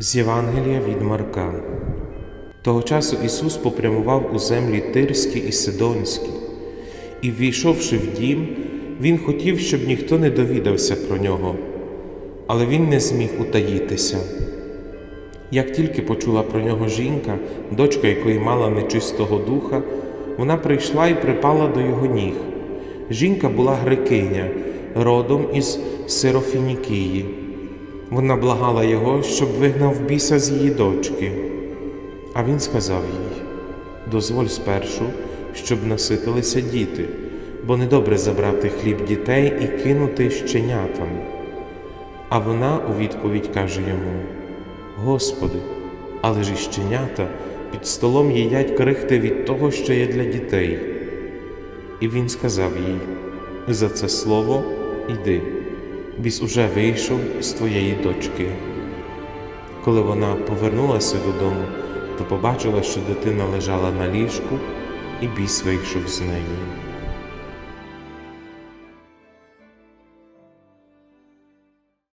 З Євангелія від Марка. Того часу Ісус попрямував у землі Тирські і Сидонські, і, ввійшовши в дім, Він хотів, щоб ніхто не довідався про нього, але він не зміг утаїтися. Як тільки почула про нього жінка, дочка якої мала нечистого духа, вона прийшла і припала до його ніг. Жінка була грекиня, родом із Сирофінікії. Вона благала його, щоб вигнав біса з її дочки. А він сказав їй: дозволь спершу, щоб наситилися діти, бо недобре забрати хліб дітей і кинути щенятам. А вона у відповідь каже йому: Господи, але ж і щенята під столом їдять крихти від того, що є для дітей. І він сказав їй: За це слово йди, біс уже вийшов з твоєї дочки. Коли вона повернулася додому, то побачила, що дитина лежала на ліжку, і біс вийшов з неї.